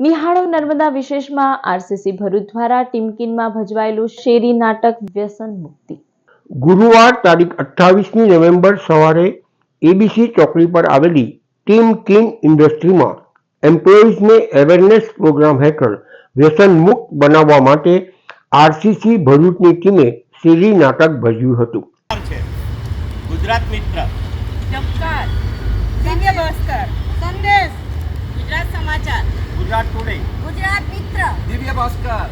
નિહાળો નર્મદા વિશેષમાં આરસીસી ભરૂચ દ્વારા ટીમકીનમાં ભજવાયેલું શેરી નાટક વ્યસન મુક્તિ. ગુરુવાર તારીખ અઠ્ઠાવીસમી નવેમ્બર સવારે એબીસી ચોકડી પર આવેલી ટીમ કિન ઇન્ડસ્ટ્રીમાં એમ્પ્લોઈઝને અવેરનેસ પ્રોગ્રામ હેઠળ વ્યસન મુક્ત બનાવવા માટે આરસીસી ભરૂચની ટીમે શેરી નાટક ભજવ્યું હતું. ગુજરાત મિત્ર. ચમકાર સંદેશ. ગુજરાત સમાચાર. ગુજરાત ટુડે. ગુજરાત મિત્ર. દિવ્ય ભાસ્કર.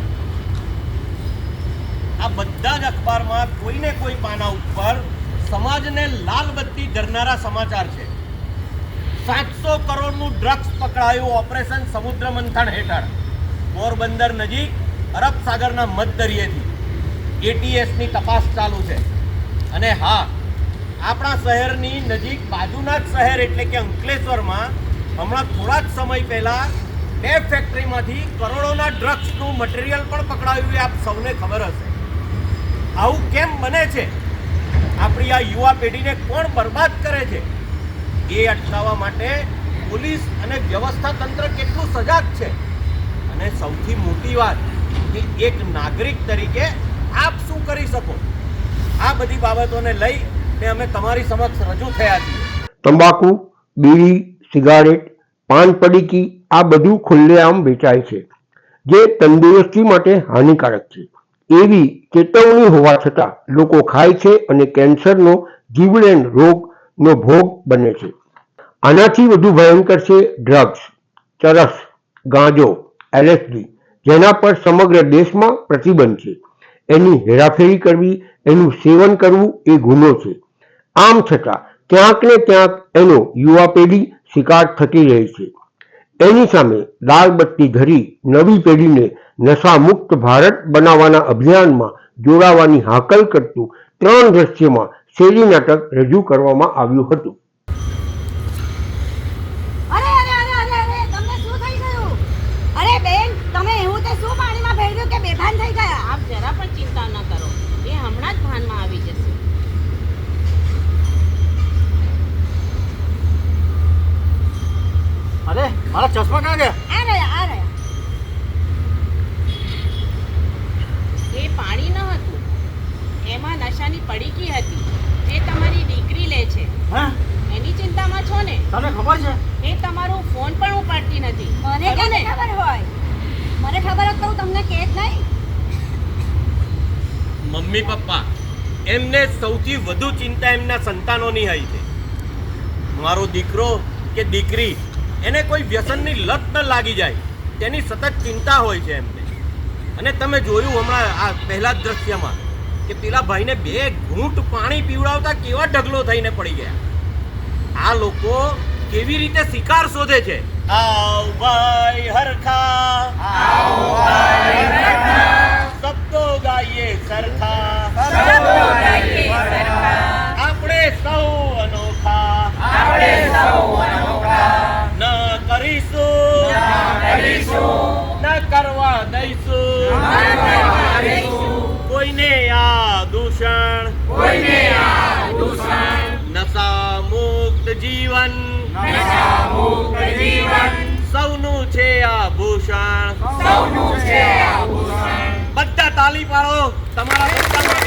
આ બધા જ અખબારમાં કોઈને કોઈ પાના ઉપર સમાજને લાલ બત્તી ધરનારા સમાચાર છે. સાતસો કરોડનું ડ્રગ્સ પકડાયું ઓપરેશન સમુદ્ર મંથન હેઠળ. પોરબંદર નજીક અરબ સાગરના મધદરિયેથી એટીએસની તપાસ ચાલુ છે. અને હા આપણા શહેરની નજીક બાજુના જ શહેર એટલે કે અંકલેશ્વરમાં હમણાં થોડા જ સમય પહેલા ટેપ ફેક્ટરીમાંથી કરોડોના ડ્રગ્સનું મટીરિયલ પણ પકડાયું એ આપ સૌને ખબર હશે. આવું કેમ બને છે? આપણી આ યુવા પેઢીને કોણ બરબાદ કરે છે? એ અટકાવવા માટે પોલીસ અને વ્યવસ્થા તંત્ર કેટલું સજાગ છે? અને સૌથી મોટી વાત કે એક નાગરિક તરીકે આપ શું કરી શકો? આ બધી બાબતોને લઈ ને અમે તમારી સમક્ષ રજૂ થયા છીએ. તંબાકુ, બીડી, સિગારેટ પાન પડીકી આ બધું ખુલ્લેઆમ વેચાય છે, જે તંદુરસ્તી માટે હાનિકારક છે. એવી ચેતવણી હોવા છતાં લોકો ખાય છે અને કેન્સરનો જીવલેણ રોગનો ભોગ બને છે. આનાથી વધુ ભયંકર છે ડ્રગ્સ, ચરસ, ગાંજો, એલએસડી, જેના પર સમગ્ર દેશમાં પ્રતિબંધ છે. એની હેરાફેરી કરવી, એનું સેવન કરવું એ ગુનો છે. આમ છતાં ક્યાંક ને ક્યાંક એનો યુવા પેઢી શિકાર થતી રહે છે. એની સામે દાલબત્તી ધરી નવી પેઢીને નશા મુક્ત ભારત બનાવવાના અભિયાનમાં જોડાવાની હાકલ કરતું ત્રણ દ્રશ્યમાં શેરી નાટક રજૂ કરવામાં આવ્યું હતું અરે અરે અરે અરે અરે તમને શું થઈ ગયું અરે બેન તમે એવું તે શું પાણીમાં ભેળવ્યું કે બેભાન થઈ ગયા આપ જરા પણ ચિંતા ન કરો એ હમણાં જ ભાનમાં આવી જશે અરે મારા ચશ્મા ક્યાં ગયા? આ રહ્યા આ રહ્યા. એ પાણી ન હતું. એમાં નશાની પડીકી હતી. જે તમારી દીકરી લે છે. હા? એની ચિંતામાં છો ને? તમને ખબર છે? એ તમારો ફોન પણ ઉપાડતી નથી. મને કેને ખબર હોય? મને ખબર હોત તો હું તમને કહેત નહીં. મમ્મી પપ્પા એમને સૌથી વધુ ચિંતા એમના સંતાનોની હોય છે. મારો દીકરો કે દીકરી એને કોઈ વ્યસનની લત ન લાગી જાય. તેની સતત ચિંતા હોય છે એમને. અને તમે જોયું હમણાં આ પહેલા જ દ્રશ્યમાં કે પેલા ભાઈને બે ઘૂંટ પાણી પીવડાવતા કેવા ઢગલો થઈને પડી ગયા. આ લોકો કેવી રીતે શિકાર શોધે છે? આવ ભાઈ હરખા કોઈને આ દૂષણ કોઈને આ દૂષણ નશા મુક્ત જીવન નશા મુક્ત જીવન સૌનું છે આભૂષણ સૌનું છે આભૂષણ બધા તાલી પાડો તમારા